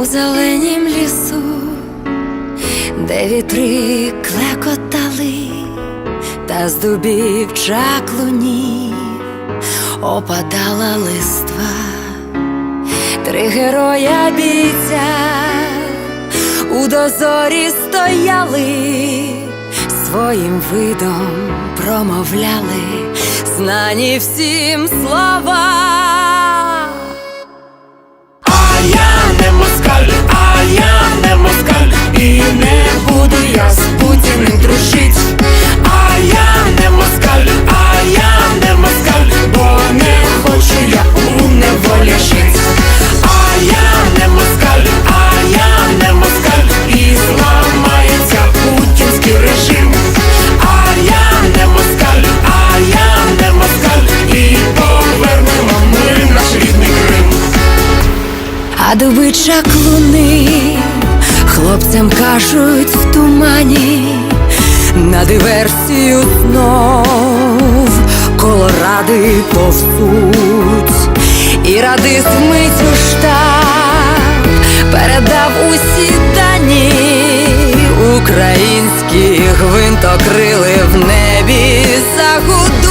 у зеленім лісу, де вітри клекотали, та з дубів чаклунів опадала листва, три героя бійця у дозорі стояли, своїм видом промовляли знані всім слова. Дуби чаклуни хлопцям кажуть в тумані на диверсію знов колоради повзуть, і радист вмить у штаб передав усі дані. Українські гвинтокрили в небі загудуть.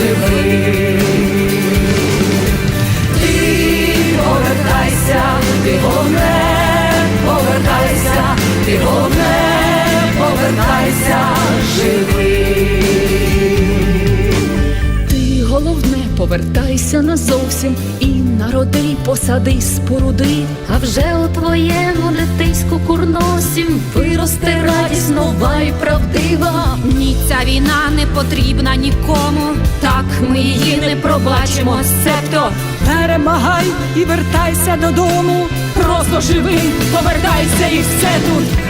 Ти повертайся, ти головне повертайся, ти головне повертайся живий. Ти головне повертайся назовсім і народи, посади споруди. А вже у твоєму дитиську курносім виросте радість нова і правдива. Ні, ця війна не потрібна нікому. Так ми її не пробачимо, себто Перемагай і вертайся додому. Просто живи, повертайся і все тут.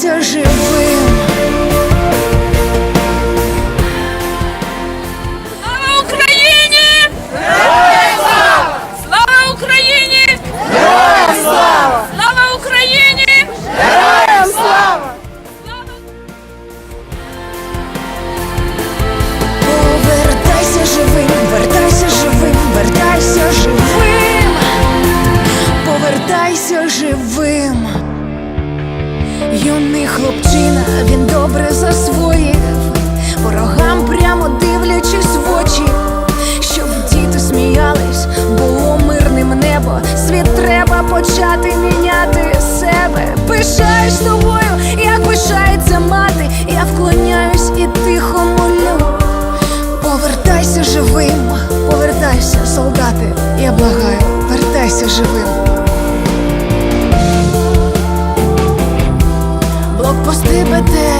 повертайся живим. Почати міняти себе. Пишаюсь тобою, як пишається мати. Я вклоняюсь і тихо молю. Повертайся живим, повертайся, солдати, я благаю, вертайся живим. Блокпости БТР,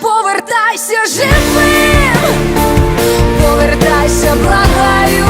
Повертайся живим, повертайся, благаю,